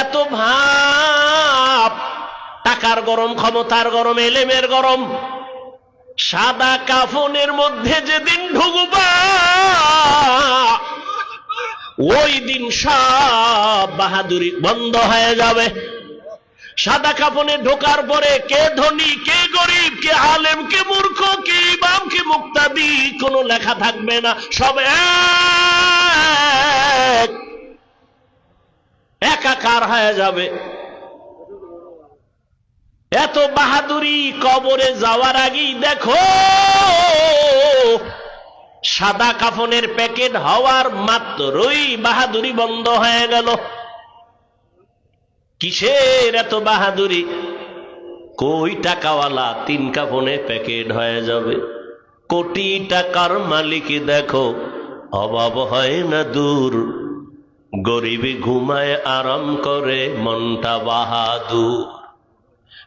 এত ভাব, টাকার গরম, ক্ষমতার গরম, এলেমের গরম, সাদা কাফনের মধ্যে যেদিন ঢুকবা, ওই দিন সব বাহাদুরি বন্ধ হয়ে যাবে। সাদা কাপনে ঢোকার পরে কে ধনী, কে গরিব, কে আলেম, কে মূর্খ, কে ইমাম, কে মুক্তাদি, কোনো লেখা থাকবে না। সব এক একাকার হয়ে যাবে। এত বাহাদুরি কবরে যাওয়ার আগেই দেখো, সাদা কাফনের প্যাকেট হওয়ার মাত্রই বাহাদুরি বন্ধ হয়ে গেল। কিসের এত বাহাদুরি? কই টাকাওয়ালা তিন কাফনে প্যাকেট হয়ে যাবে? কোটি টাকার মালিক দেখো, অভাব হয় না দূর। গরিবী ঘুমায় আরাম করে, মনটা বাহাদুর।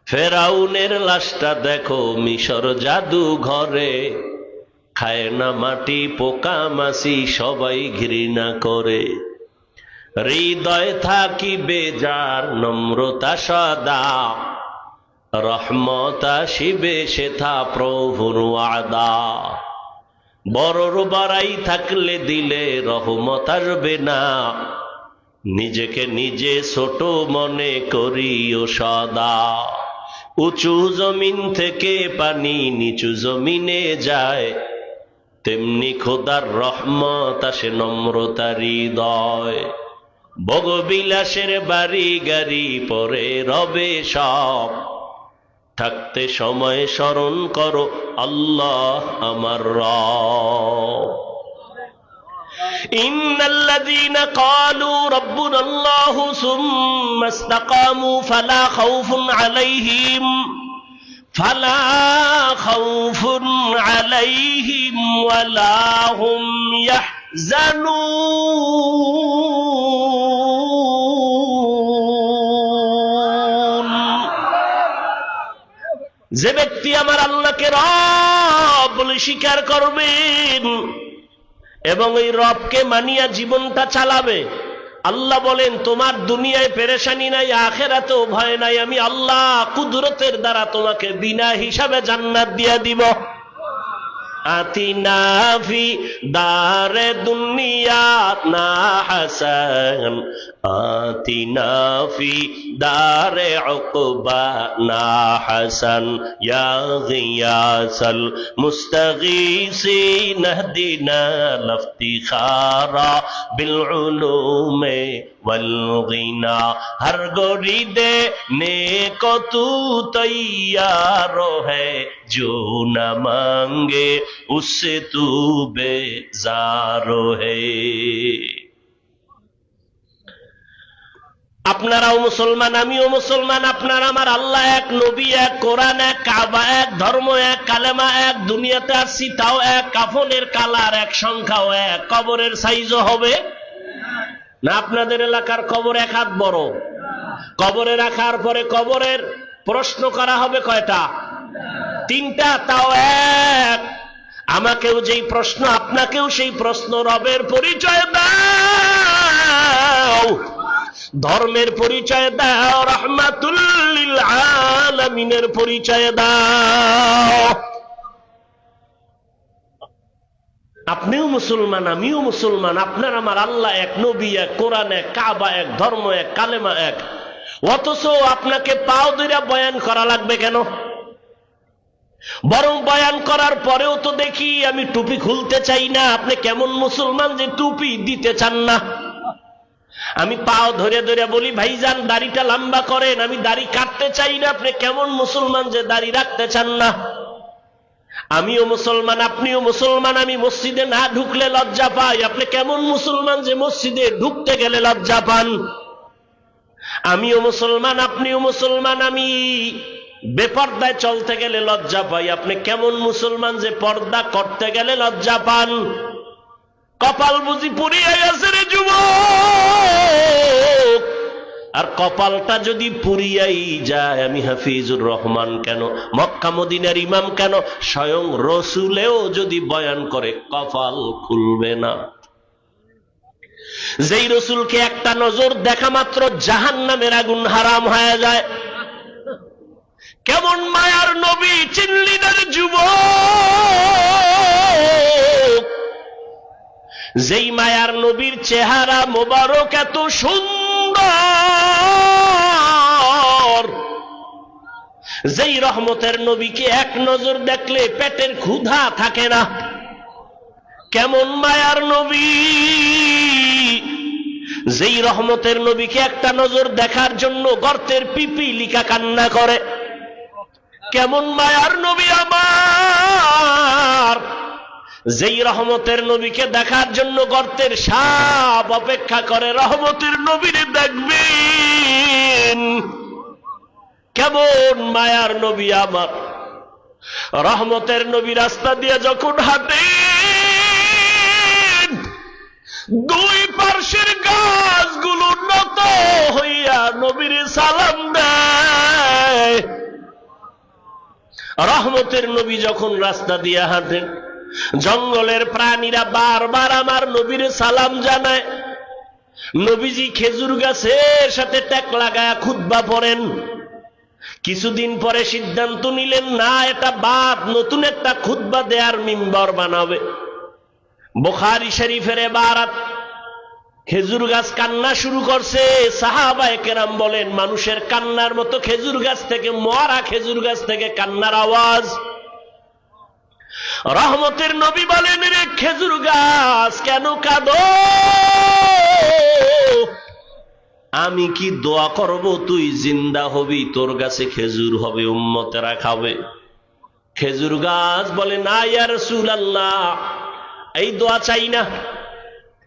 ফেরাউনের লাশটা দেখো, মিশর জাদু ঘরে। খায় না মাটি, পোকা মাসি সবাই ঘৃণা করে। হৃদয় থাকি বেজার, নম্রতা সদা। রহমতা শিবে সেথা প্রভুর আদা বড়র বাড়াই থাকলে দিলে রহমত আসবে না। নিজেকে নিজে ছোট মনে করিও সদা। উঁচু জমিন থেকে পানি নিচু জমিনে যায়। তেমনি খোদার রহমত আসে নম্রতা হৃদয়। ভোগবিলাসের বাড়ি গাড়ি পরে রবে সব। থাকতে সময় স্মরণ করো আল্লাহ আমার রব إن الذين قالوا ربنا الله ثم استقاموا فلا خوف عليهم فلا خوف عليهم ولا هم يحزنون যে ব্যক্তি আমার আল্লাহকে রব বলে স্বীকার করবেন এবং এই রবকে মানিয়া জীবনটা চালাবে, আল্লাহ বলেন, তোমার দুনিয়ায় পেরেশানি নাই, আখেরাতেও ভয় নাই, আমি আল্লাহ কুদরতের দ্বারা তোমাকে বিনা হিসাবে জান্নাত দিয়া দিব। আতিনা ফি দারে দুনিয়া না হাসান آتنا فی دار عقبانا حسن یا غیاس المستغیسی نہدنا لفتخارا بالعلوم والغنا ہر گوری دے کو تو تیارو ہے جو نہ مانگے اس سے تو بے زارو ہے আপনারাও মুসলমান, আমিও মুসলমান, আপনার আমার আল্লাহ এক, নবী এক, কোরআন এক, কাবা এক, ধর্ম এক, কালেমা এক, দুনিয়াতে আসছি তাও এক, কাফনের কালার এক, সংখ্যাও এক, কবরের সাইজও হবে। না আপনাদের এলাকার কবর এক হাত বড়। কবরে রাখার পরে কবরের প্রশ্ন করা হবে কয়টা? তিনটা, তাও এক। আমাকেও যেই প্রশ্ন, আপনাকেও সেই প্রশ্ন, রবের পরিচয় দাও। ধর্মের পরিচয় দাও, রহমাতুল্লিল আলামিনের পরিচয় দাও। আপনিও মুসলমান, আমিও মুসলমান, আপনার আমার আল্লাহ এক, নবী এক, কোরআন এক, কাবা এক, ধর্ম এক, কালেমা এক। অথচ আপনাকে পাও দুইরা বয়ান করা লাগবে কেন? বরং বয়ান করার পরেও তো দেখি আমি টুপি খুলতে চাই না। আপনি কেমন মুসলমান যে টুপি দিতে চান না? আমি পাও ধরে ধরে বলি, ভাইজান, দাড়িটা লম্বা করেন, আমি দাড়ি কাটতে চাই না, আপনি কেমন মুসলমান যে দাড়ি রাখতে চান না? আমিও মুসলমান, আপনিও মুসলমান, আমি মসজিদে না ঢুকলে লজ্জা পাই, আপনি কেমন মুসলমান যে মসজিদে ঢুকতে গেলে লজ্জা পান? আমিও মুসলমান, আপনিও মুসলমান, আমি বেপর্দায় চলতে গেলে লজ্জা পাই, আপনি কেমন মুসলমান যে পর্দা করতে গেলে লজ্জা পান? কপাল বুঝি পুড়িয়ে গেছে রে যুবক। আর কপালটা যদি পুরিয়াই যায়, আমি হাফিজুর রহমান কেন? মক্কা মদিনার ইমাম কেন? স্বয়ং রসুলেও যদি বয়ান করে, কপাল খুলবে না। যেই রসুলকে একটা নজর দেখা মাত্র জাহান নামের আগুন হারাম হয়ে যায়। কেমন মায়ার নবী চিনলিনের যুব যেই মায়ার নবীর চেহারা মোবারক এত সুন্দর। যেই রহমতের নবীকে এক নজর দেখলে পেটের ক্ষুধা থাকে না। কেমন মায়ার নবী। যেই রহমতের নবীকে একটা নজর দেখার জন্য গর্তের পিপি লিকা কান্না করে। কেমন মায়ার নবী আমার। যেই রহমতের নবীকে দেখার জন্য গর্তের সাপ অপেক্ষা করে রহমতের নবীরে দেখবেন। কেমন মায়ার নবী আমার। রহমতের নবী রাস্তা দিয়ে যখন হাঁটে দুই পার্শ্বের গাছগুলো নত হইয়া নবীর সালাম দেয়। রহমতের নবী যখন রাস্তা দিয়ে হাঁটেন জঙ্গলের প্রাণীরা বারবার আমার নবীর সালাম জানায়। নবীজি খেজুর গাছের সাথে ট্যাক লাগায় খুদ্া পড়েন। কিছুদিন পরে সিদ্ধান্ত নিলেন, না, এটা বাদ, নতুন একটা খুদ্া দেয়ার মিম্বর বানাবে। বোখারি শরীফের বারাত খেজুর গাছ কান্না শুরু করছে। সাহাবায় কেরাম বলেন, মানুষের কান্নার মতো খেজুর গাছ থেকে, মরা খেজুর গাছ থেকে কান্নার আওয়াজ। রহমতের নবী বলেন, রে খেজুর গাছ, কেন কাঁদো? আমি কি দোয়া করব? তুই জিন্দা হবি, তোর গাছে খেজুর হবে, উম্মতেরা খাবে। খেজুর গাছ বলে, না ইয়ার আল্লাহ এই দোয়া চাই না।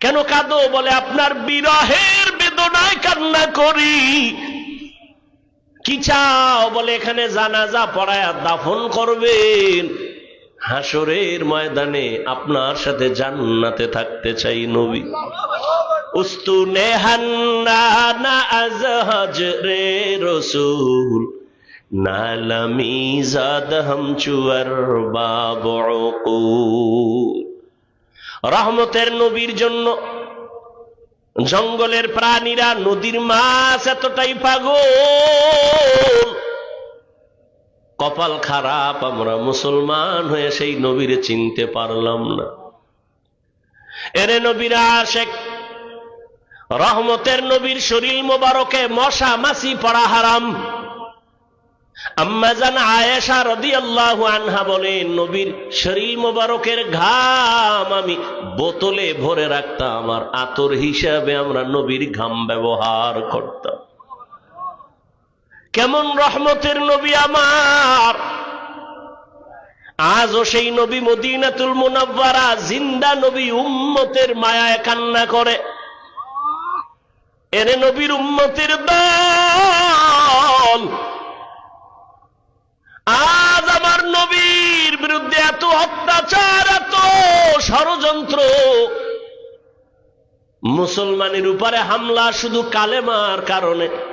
কেন কাঁদো? বলে, আপনার বিরহের বেদনায় কান্না করি। কি চাও? বলে, এখানে জানাজা পড়ায় দাফন করবেন। হাসরের ময়দানে আপনার সাথে জান্নাতে থাকতে চাই নবী। উস্তু রসুল। নালামি রহমতের নবীর জন্য জঙ্গলের প্রাণীরা নদীর মাছ এতটাই পাগল। কপাল খারাপ, আমরা মুসলমান হয়ে সেই নবীরে চিনতে পারলাম না। এরে নবীরা আশেক, রহমতের নবীর শরীর মোবারকে মশা মাসি পড়া হারাম। আম্মাজান আয়েশা রদি আল্লাহ আনহা বলেন নবীর শরীর মোবারকের ঘাম আমি বোতলে ভরে রাখতাম, আর আতর হিসাবে আমরা নবীর ঘাম ব্যবহার করতাম। কেমন রহমতের নবী আমার? আজও সেই নবী মদিনাতুল মুনাব্বারা জিন্দা নবী উম্মতের মায়ায় কান্না করে। এরে নবীর উম্মতের দল। আজ আমার নবীর বিরুদ্ধে এত অত্যাচার, এত ষড়যন্ত্র। মুসলমানের উপরে হামলা শুধু কালেমার কারণে।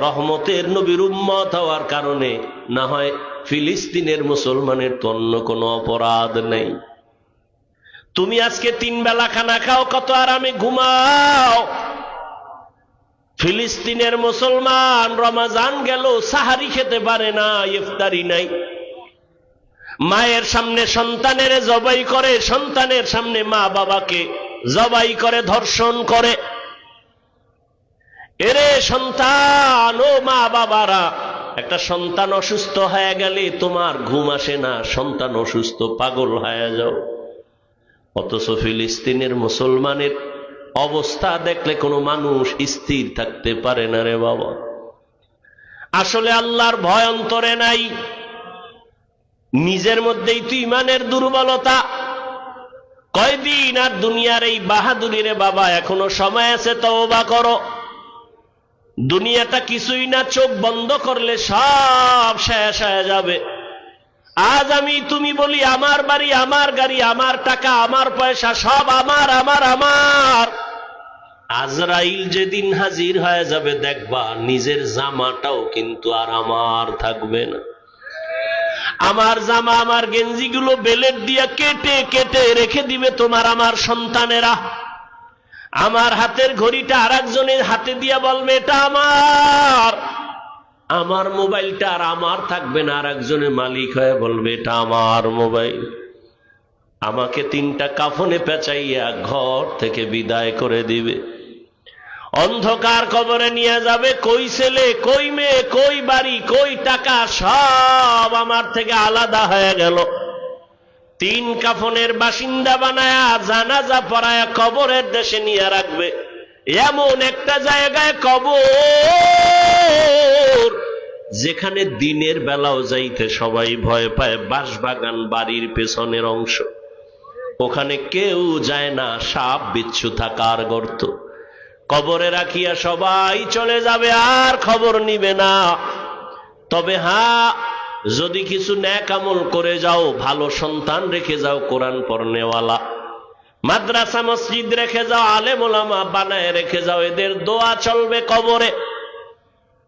রহমতের নবীর উম্মত হওয়ার কারণে না হয় ফিলিস্তিনের মুসলমানের তো অন্য কোনো অপরাধ নেই। তুমি আজকে তিন বেলা খানা খাও, কত আরামে ঘুমাও। ফিলিস্তিনের মুসলমান রমাজান গেল, সাহারি খেতে পারে না, ইফতারি নাই। মায়ের সামনে সন্তানের জবাই করে, সন্তানের সামনে মা বাবাকে জবাই করে, ধর্ষণ করে। এরে সন্তান, ও মা বাবারা, একটা সন্তান অসুস্থ হয়ে গেলে তোমার ঘুম আসে না, সন্তান অসুস্থ, পাগল হয়ে যাও। অথচ ফিলিস্তিনের মুসলমানের অবস্থা দেখলে কোনো মানুষ স্থির থাকতে পারে না রে বাবা। আসলে আল্লাহর ভয় অন্তরে নাই। নিজের মধ্যেই তুই ইমানের দুর্বলতা। কয়দিন আর দুনিয়ার এই বাহাদুরি রে বাবা, এখনও সময় আছে তওবা করো। দুনিয়াটা কিছুই না, চোখ বন্ধ করলে সব শেষ হয়ে যাবে। আজ আমি তুমি বলি, আমার বাড়ি, আমার গাড়ি, আমার টাকা, আমার পয়সা, সব আমার আমার আমার। আজরাইল যেদিন হাজির হয়ে যাবে, দেখবা নিজের জামাটাও কিন্তু আর আমার থাকবে না। আমার জামা, আমার গেঞ্জিগুলো বেলেট দিয়ে কেটে কেটে রেখে দিবে তোমার আমার সন্তানেরা। আমার হাতের ঘড়িটা আর একজনের হাতে দিয়ে বলবে, এটা আমার। আমার মোবাইলটা আর আমার থাকবে না আর একজনের মালিক হয়ে বলবে, এটা আমার মোবাইল। আমাকে তিনটা কাফনে পেঁচাইয়া ঘর থেকে বিদায় করে দিবে। অন্ধকার কবরে নিয়ে যাবে, কই ছেলে, কই মেয়ে, কই বাড়ি, কই টাকা? সব আমার থেকে আলাদা হয়ে গেল। তিন কাফনের বাসিন্দা বানায়া জানাজা পড়ায়া কবরের দেশে নিয়ে রাখবে। এমন একটা জায়গায় কবর, যেখানে দিনের বেলাও যাইতে সবাই ভয় পায়, বাঁশবাগান বাড়ির পেছনের অংশ। ওখানে কেউ যায় না, সাপ বিচ্ছু থাকার গর্ত। কবরে রাখিয়া সবাই চলে যাবে, আর খবর নিবে না। তবে হ্যাঁ যদি কিছু ন্যাক আমল করে যাও, ভালো সন্তান রেখে যাও কোরআন পড়নেওয়ালা। মাদ্রাসা, মসজিদ রেখে যাও, আলেম ওলামা বানায় রেখে যাও, এদের দোয়া চলবে কবরে।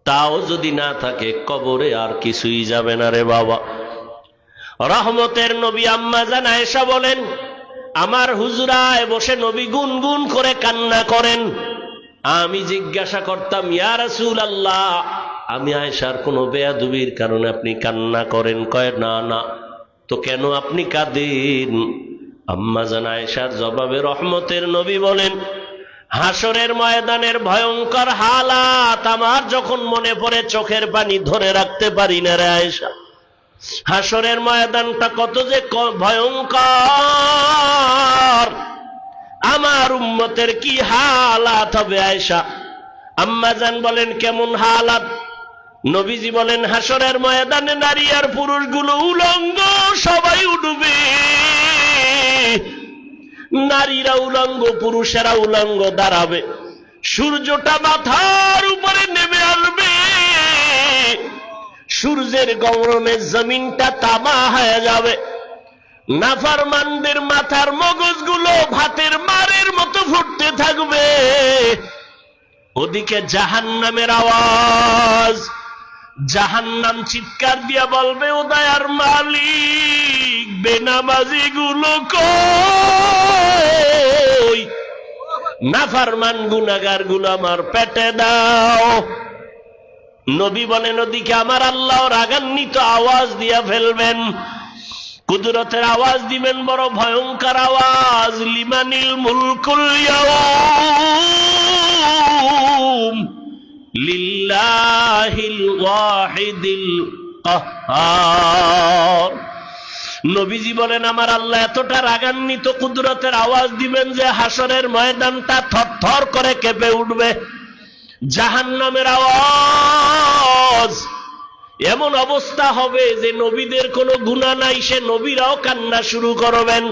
তাও যদি না থাকে, কবরে আর কিছুই যাবে না রে বাবা। রহমতের নবী আম্মা জান আয়েশা বলেন, আমার হুজুরায় বসে নবী গুনগুন করে কান্না করেন। আমি জিজ্ঞাসা করতাম, ইয়া রাসূল আল্লাহ আমি আয়েশার কোনো বেয়াদুবির কারণে আপনি কান্না করেন, কয়, না না, তো কেন আপনি কাঁদেন? আম্মা জান আয়েশার জবাবে রহমতের নবী বলেন, হাসরের ময়দানের ভয়ঙ্কর হালাত আমার যখন মনে পড়ে চোখের পানি ধরে রাখতে পারি না রে আয়েশা। হাসরের ময়দানটা কত যে ভয়ঙ্কর। আমার উম্মতের কি হালাত হবে আয়েশা? আম্মাজান বলেন, কেমন হালাত? নবীজি বলেন, হাসরের ময়দানে নারী আর পুরুষগুলো উলঙ্গ, সবাই উঠবে। নারীরা উলঙ্গ, পুরুষেরা উলঙ্গ দাঁড়াবে। সূর্যটা মাথার উপরে নেমে আসবে। সূর্যের গৌরমে জমিনটা তামা হয়ে যাবে। নাফারমানদের মাথার মগজগুলো ভাতের মারের মতো ফুটতে থাকবে। ওদিকে জাহান্নামের আওয়াজ। জাহান্নাম চিৎকার দিয়া বলবে, ও দয়ার মালিক, বেনামাজি গুলো নাফারমান গুনাগারগুলো আমার পেটে দাও। নবী বলেন, ওদিকে আমার আল্লাহ রাগান্বিত আওয়াজ দিয়া ফেলবেন। কুদরতের আওয়াজ দিবেন, বড় ভয়ঙ্কর আওয়াজ। লিমানিল মুলকুল লিল্লাহিল ওয়াহিদিল কাহ্হার নবীজি বলেন, আমার আল্লাহ এতটা রাগান্বিত, কুদরতের আওয়াজ দিবেন যে হাসরের ময়দানটা থরথর করে কেঁপে উঠবে। জাহান্নামের আওয়াজ এমন অবস্থা হবে যে নবীদের কোনো গুণা নাই, সে নবীরাও কান্না শুরু করবেন।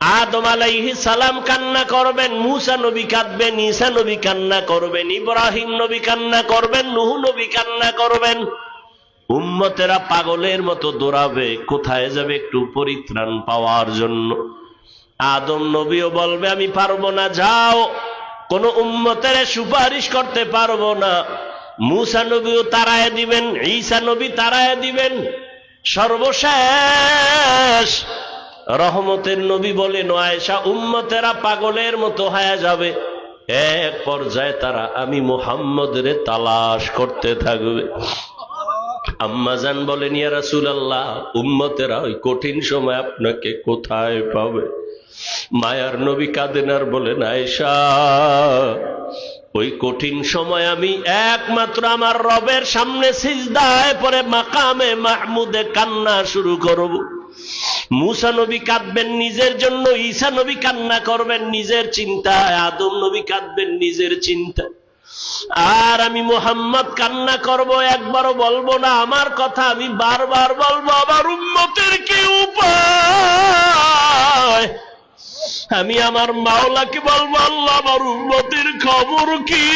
আদম আলাইহি সালাম কান্না করবেন, মুসা নবী কাঁদবেন, ঈসা নবী কান্না করবেন, ইব্রাহিম নবী কান্না করবেন, নুহু নবী কান্না করবেন। উম্মতেরা পাগলের মতো দৌড়াবে, কোথায় যাবে একটু পরিত্রাণ পাওয়ার জন্য। আদম নবীও বলবে, আমি পারব না, যাও। কোন উম্মতের সুপারিশ করতে পারব না। মুসা নবীও তারায় দিবেন, ঈসা নবী তারায় দিবেন। সর্বশেষ রহমতের নবী বলেন আয়েশা, উম্মতেরা পাগলের মতো হয়ে যাবে। এক পর্যায়ে তারা, আমি মোহাম্মদরে তালাশ করতে থাকবে। আম্মাজান বলেন, ইয়া রাসূল আল্লাহ উম্মতেরা ওই কঠিন সময় আপনাকে কোথায় পাবে? মায়ার নবী কাঁদেন আর বলেন, আয়েশা, ওই কঠিন সময় আমি একমাত্র আমার রবের সামনে সিজদায় পরে মাকামে মাহমুদে কান্না শুরু করব। মুসা নবী কাঁদবেন নিজের জন্য, ঈসা নবী কান্না করবেন নিজের চিন্তায়, আদম নবী কাঁদবেন নিজের চিন্তায়। আর আমি মোহাম্মদ কান্না করব, একবারও বলব না, আমার কথা আমি বারবার বলব, আমার উন্মতের কি উপায়? আমি আমার মাওলাকে বলব, আল্লাহ, আমার উন্মতির খবর কি?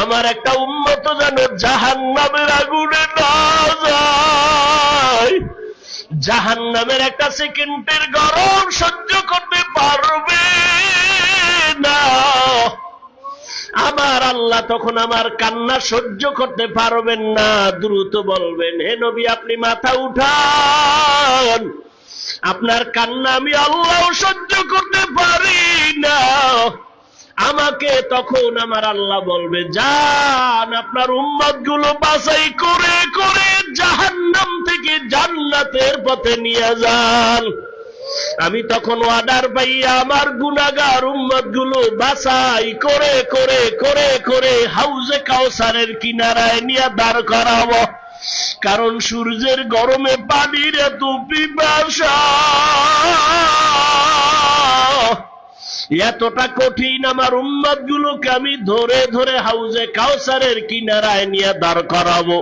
আমার একটা উন্মত যেন জাহান নামের আগুনে জাহান নামের একটা সেকেন্ডের গরম সহ্য করতে পারবে না। আমার আল্লাহ তখন আমার কান্না সহ্য করতে পারবেন না। দ্রুত বলবেন, হে নবী, আপনি মাথা উঠান। আপনার কান্না আমি আল্লাহ সহ্য করতে পারি না। আমাকে তখন আমার আল্লাহ বলবে যান আপনার উম্মতগুলো বাছাই করে করে জাহান্নাম থেকে জান্নাতের পথে নিয়ে যান। আমি তখন অর্ডার পাইয়া আমার গুনাগার উম্মতগুলো বাছাই করে করে করে করে হাউজে কাউসারের কিনারায় নিয়ে দাঁড় করাবো। কারণ সূর্যের গরমে পানির এত পিপাসা। এতটা কঠিন আমার উম্মত গুলোকে আমি ধরে ধরে হাউজে কাউসারের কিনারায় নিয়ে দাঁড় করাবো।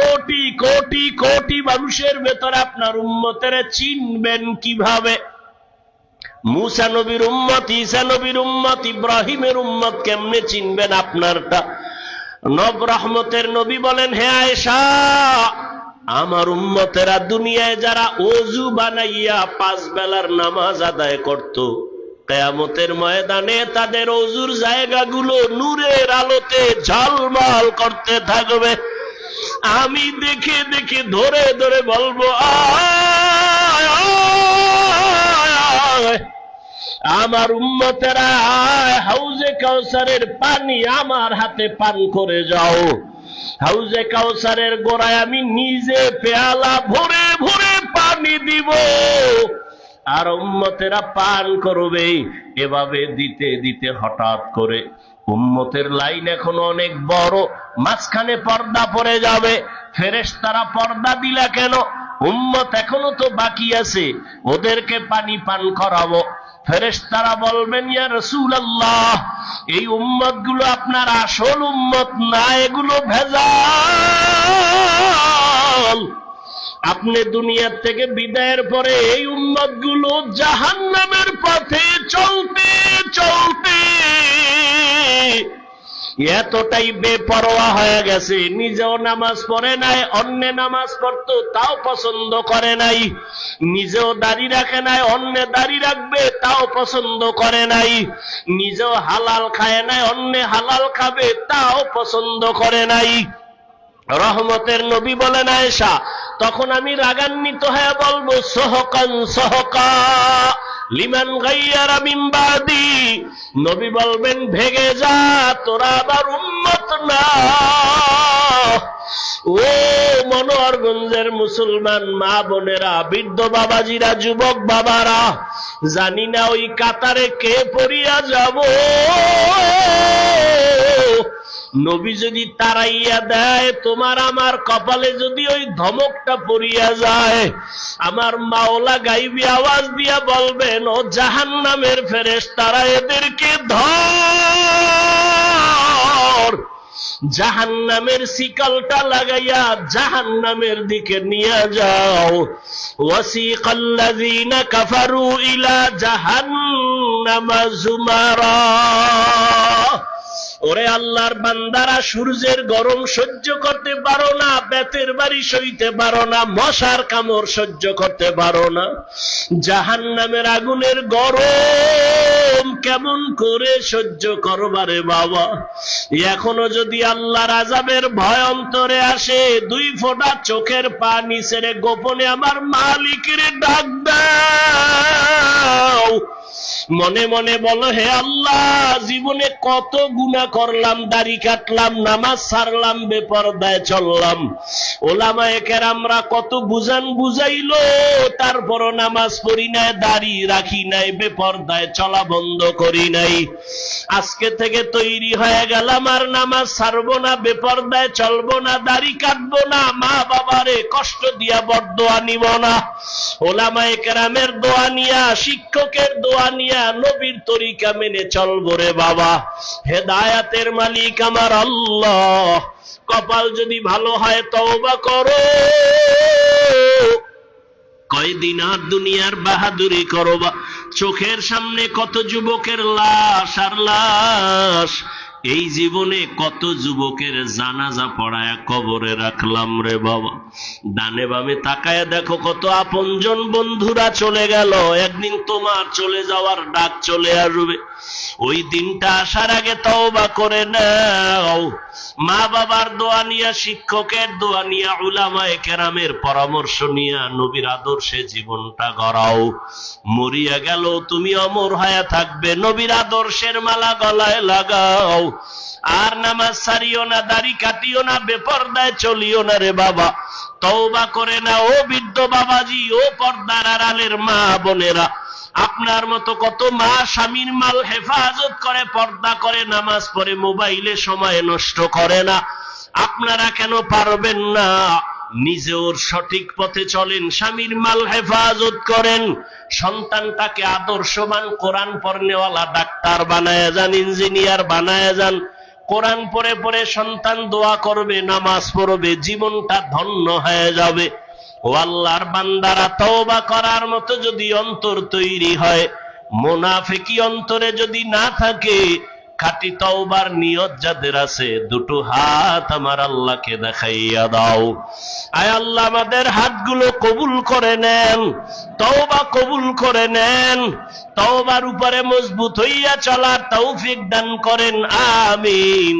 কোটি কোটি কোটি মানুষের ভেতরে আপনার উম্মতের চিনবেন কীভাবে? মুসা উম্মত, ঈসা উম্মত, ইব্রাহিমের উম্মত কেমনে চিনবেন আপনারটা? নব রহমতের নবী বলেন, হে আয়েশা আমার উম্মতেরা দুনিয়ায় যারা অজু বানাইয়া পাঁচ বেলার নামাজ আদায় করত, কেয়ামতের ময়দানে তাদের অজুর জায়গাগুলো নূরের আলোতে ঝলমল করতে থাকবে আমি দেখে দেখে ধরে ধরে বলব। আমার উম্মতেরা, হাউজে কাউসারের পানি আমার হাতে পান করে যাও হাউজে কাউসারের গোড়ায় আমি নিজে পেয়ালা ভরে ভরে পানি দিব। আর উম্মতেরা পান করবে, এভাবে দিতে দিতে হঠাৎ করে উম্মতের লাইন এখন অনেক বড়, মাঝখানে পর্দা পড়ে যাবে। ফেরেস তারা পর্দা দিলা কেন? উম্মত এখনও তো বাকি আছে, ওদেরকে পানি পান করাবো। ফেরেশতারা বলবেন, ইয়া রসুল রাসূলুল্লাহ, এই উম্মতগুলো আপনার আসল উম্মত না, এগুলো ভেজাল। আপনি দুনিয়ার থেকে বিদায়ের পরে এই উম্মতগুলো জাহান্নামের পথে চলতে চলতে এতটাই বেপরোয়া হয়ে গেছে। নিজেও নামাজ পড়ে নাই, অন্য নামাজ পড়তো, তাও পছন্দ করে নাই। নিজেও দাড়ি রাখে নাই, অন্য দাড়ি রাখবে, তাও পছন্দ করে নাই। নিজেও হালাল খায় নাই, অন্য হালাল খাবে, তাও পছন্দ করে নাই। রহমতের নবী বলেন আয়েশা তখন আমি রাগান্বিত হয়ে বলব, সহকান, সহকা। লিমান গাইয়ারা মিম্বাদি নবী বলবেন, ভেগে যা, তোরা আবার উন্মত না। ও মনোহরগঞ্জের মুসলমান মা বোনেরা, বৃদ্ধ বাবাজিরা, যুবক বাবারা, জানি না ওই কাতারে কে পড়িয়া যাব। নবী যদি তারাইয়া দেয়, তোমার আমার কপালে যদি ওই ধমকটা পড়িয়া যায়, আমার মাওলা গাইবি আওয়াজ দিয়া বলবেন, ও জাহান নামের ফেরেস তারা এদেরকে ধর। জাহান নামের শিকলটা লাগাইয়া জাহান নামের দিকে নিয়ে যাও। ওয়াসিকাল্লাযীনা কাফারু ইলা জাহান্নামা জুমারা। ওরে আল্লাহর বান্দারা, সূর্যের গরম সহ্য করতে পারো না, বেতের বাড়ি সইতে পারো না, মশার কামড় সহ্য করতে পারো না। জাহান নামের আগুনের গরম কেমন করে সহ্য করবারে বাবা? এখনও যদি আল্লাহর আজাবের ভয় অন্তরে আসে, দুই ফোঁটা চোখের পানি ছেড়ে গোপনে আমার মালিকের ডাক দাও। মনে মনে বলো, হে আল্লাহ, জীবনে কত গুণা করলাম, দাড়ি কাটলাম, নামাজ ছাড়লাম বেপরদায় চললাম। ওলামায়ে কেরামরা কত বুঝান বুঝাইলো, তারপরও নামাজ পড়ি নাই, দাড়ি রাখি নাই, বেপরদায় চলা বন্ধ করি নাই। আজকে থেকে তৈরি হয়ে গেলাম, আর নামাজ ছাড়বো না, বেপরদায় চলবো না, দাড়ি কাটবো না, মা বাবারে কষ্ট দিয়া বরদোয়া নিব না। ওলামায়ে কেরামের দোয়া নিয়া, শিক্ষকের দোয়া নিয়া নবীর তরিকা মেনে চলবো রে বাবা। হেদায়াতের মালিক আমার আল্লাহ। কপাল যদি ভালো হয় তওবা করো। কয়দিন আর দুনিয়ার বাহাদুরি করো বা চোখের সামনে কত যুবকের লাশ আর লাশ। এই জীবনে কত যুবকের জানাজা পড়ায় কবরে রাখলাম রে বাবা। ডানে বামে তাকায় দেখো কত আপনজন বন্ধুরা চলে গেল। একদিন তোমার চলে যাওয়ার ডাক চলে আসবে। ওই দিনটা আসার আগে তওবা করে নাও। মা বাবার দোয়া নিয়া, শিক্ষকের দোয়া নিয়া, উলামায়ে কেরামের পরামর্শ নিয়া নবীর আদর্শে জীবনটা গড়াও। মরিয়া গেল তুমি অমর হয়ে থাকবে, নবীর আদর্শের মালা গলায় লাগাও। আর নামাজ সারিও না, দাড়ি কাটিও না, বেপর্দায় চলিও না রে বাবা। তওবা করে না ও বৃদ্ধ বাবাজি, ও পর্দার আড়ালের মা বোনেরা। আপনার মতো কত মা স্বামীর মাল হেফাজত করে, পর্দা করে, নামাজ পড়ে, মোবাইলে সময় নষ্ট করে না। আপনারা কেন পারবেন না? নিজে ওর সঠিক পথে চলেন, স্বামীর মাল হেফাজত করেন। সন্তানটাকে আদর্শবান, কোরআন পড়নেওয়ালা ডাক্তার বানায় যান, ইঞ্জিনিয়ার বানায় যান। কোরআন পড়ে পড়ে সন্তান দোয়া করবে, নামাজ পড়বে, জীবনটা ধন্য হয়ে যাবে। ও আল্লাহর বান্দারা তওবা করার মতো যদি অন্তর তৈরি হয়, মোনাফেকি অন্তরে যদি না থাকে, খাটি তওবার নিয়ত যাদের আছে, দুটো হাত আমার আল্লাহকে দেখাইয়া দাও। আয় আল্লাহ, আমাদের হাতগুলো কবুল করে নেন, তওবা কবুল করে নেন, তওবার উপরে মজবুত হইয়া চলার তৌফিক দান করেন, আমিন।